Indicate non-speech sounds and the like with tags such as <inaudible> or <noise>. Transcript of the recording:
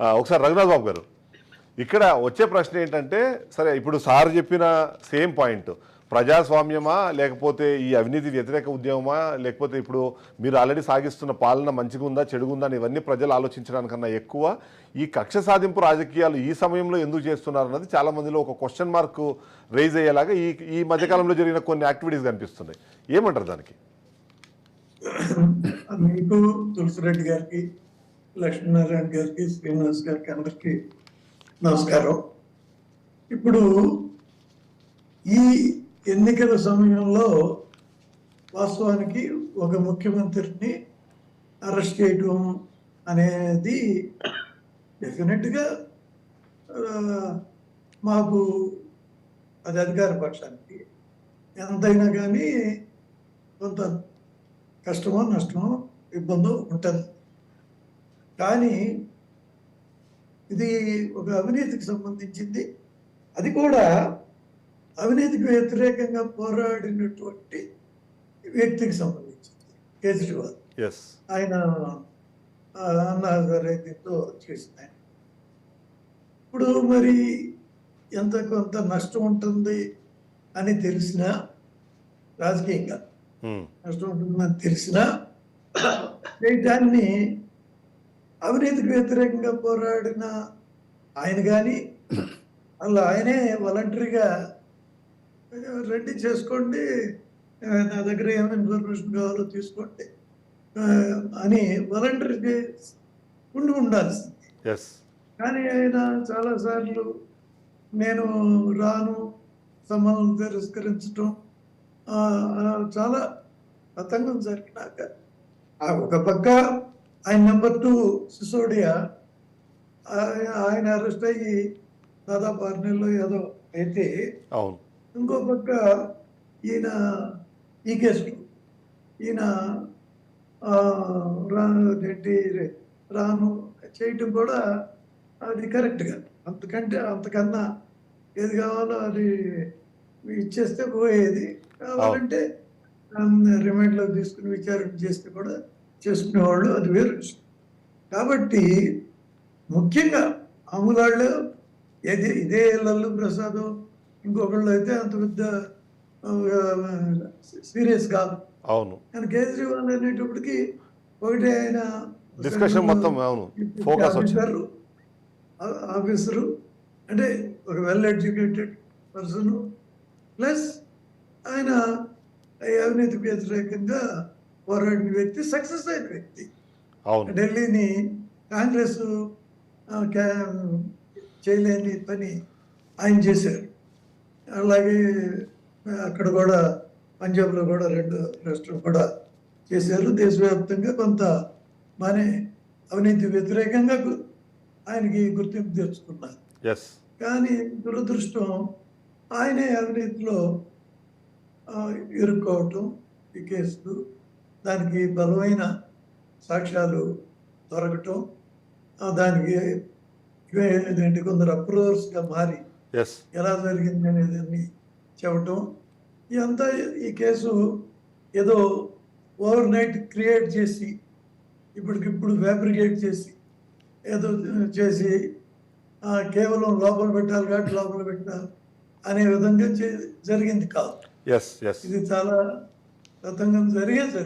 ఒకసారి రఘునాథ్ బాబు గారు ఇక్కడ వచ్చే ప్రశ్న ఏంటంటే సరే ఇప్పుడు సార్ చెప్పిన సేమ్ పాయింట్ ప్రజాస్వామ్యమా లేకపోతే ఈ అవినీతి వ్యతిరేక ఉద్యమమా లేకపోతే ఇప్పుడు మీరు ఆల్రెడీ సాగిస్తున్న పాలన మంచిగా ఉందా చెడుగుందా అని ఇవన్నీ ప్రజలు ఆలోచించడానికన్నా ఎక్కువ ఈ కక్ష సాధింపు రాజకీయాలు ఈ సమయంలో ఎందుకు చేస్తున్నారు అన్నది చాలా మందిలో ఒక క్వశ్చన్ మార్క్ రైజ్ అయ్యేలాగా ఈ ఈ మధ్యకాలంలో జరిగిన కొన్ని యాక్టివిటీస్ కనిపిస్తున్నాయి. ఏమంటారు దానికి? మీకు తులసిరెడ్డి గారికి లక్ష్మీనారాయణ గారికి శ్రీనివాస్ గారికి అందరికీ నమస్కారం. ఇప్పుడు ఈ ఎన్నికల సమయంలో వాస్తవానికి ఒక ముఖ్యమంత్రిని అరెస్ట్ చేయటం అనేది డెఫినెట్గా మాకు అది అధికార పక్షానికి ఎంతైనా కానీ కొంత కష్టమో నష్టమో ఇబ్బందో ఉంటుంది. కానీ ఇది ఒక అవినీతికి సంబంధించింది. అది కూడా అవినీతికి వ్యతిరేకంగా పోరాడినటువంటి వ్యక్తికి సంబంధించింది. కేజ్రీవాల్. ఆయన ఆ, అన్నా రైతుతో చేసిన ఆయన. ఇప్పుడు మరి ఎంత కొంత నష్టం ఉంటుంది అని తెలిసినా రాజకీయంగా నష్టం ఉంటుందని తెలిసినా <clears throat> దాన్ని అవినీతికి వ్యతిరేకంగా పోరాడిన ఆయన కానీ అలా ఆయనే వాలంటరీగా రెడీ చేసుకోండి నా దగ్గర ఏమైనా ఇన్ఫర్మేషన్ కావాలో తీసుకోండి అని వాలంటరీగా ఉండి ఉండాల్సింది. కానీ ఆయన చాలాసార్లు నేను రాను సమానం తిరస్కరించడం ఆ, చాలా తతంగం జరిగినాక ఒక పక్క ఆయన నెంబర్ టూ సిసోడియా. ఆయన- అరెస్ట్ అయ్యి దాదాపు ఆరు నెలలు ఏదో అయితే ఇంకో పక్క ఈయన ఈ కేసు ఈయన ఏంటి రాను చేయటం కూడా అది కరెక్ట్గా అంతకంటే అంతకన్నా ఏది కావాలో అది ఇచ్చేస్తే పోయేది. కావాలంటే రిమైండ్లో తీసుకుని విచారణ చేస్తే కూడా చేసుకునేవాళ్ళు అది వేరు కాబట్టి ముఖ్యంగా అమలాళ్ళు ఏది ఇదే లల్లు ప్రసాద్ ఇంకొకళ్ళు అయితే అంత పెద్ద సీరియస్ కాదు అవును కానీ కేజ్రీవాల్ అనేటప్పటికి ఒకటి ఆయన Discussion మొత్తం, అవును. Focus వచ్చింది. ఆఫీసరు, అంటే ఒక వెల్ ఎడ్యుకేటెడ్ పర్సన్ ప్లస్ ఆయన అవినీతికి వ్యతిరేకంగా పోరాడిన వ్యక్తి సక్సెస్ అయిన వ్యక్తి. ఢిల్లీని కాంగ్రెస్ చేయలేని పని ఆయన చేశారు. అలాగే అక్కడ కూడా పంజాబ్లో కూడా రెండు రాష్ట్రం కూడా చేశారు. దేశవ్యాప్తంగా కొంత బాగానే అవినీతి వ్యతిరేకంగా ఆయనకి గుర్తింపు తెచ్చుకున్నారు. కానీ దురదృష్టం ఆయనే అవినీతిలో ఇరుక్కోవటం ఈ కేసు దానికి బలమైన సాక్ష్యాలు దొరకటం దానికి ఏంటంటే కొందరు అప్రూవర్స్గా మారి ఎలా జరిగింది అనేది చెప్పటం ఇదంతా ఈ కేసు ఏదో ఓవర్ నైట్ క్రియేట్ చేసి ఇప్పటికిప్పుడు ఫ్యాబ్రికేట్ చేసి ఏదో చేసి కేవలం లోపల పెట్టాలి కాబట్టి లోపల పెట్టాలి అనే విధంగా చే- జరిగింది కాదు. ఇది చాలా తతంగం జరిగే జరిగింది.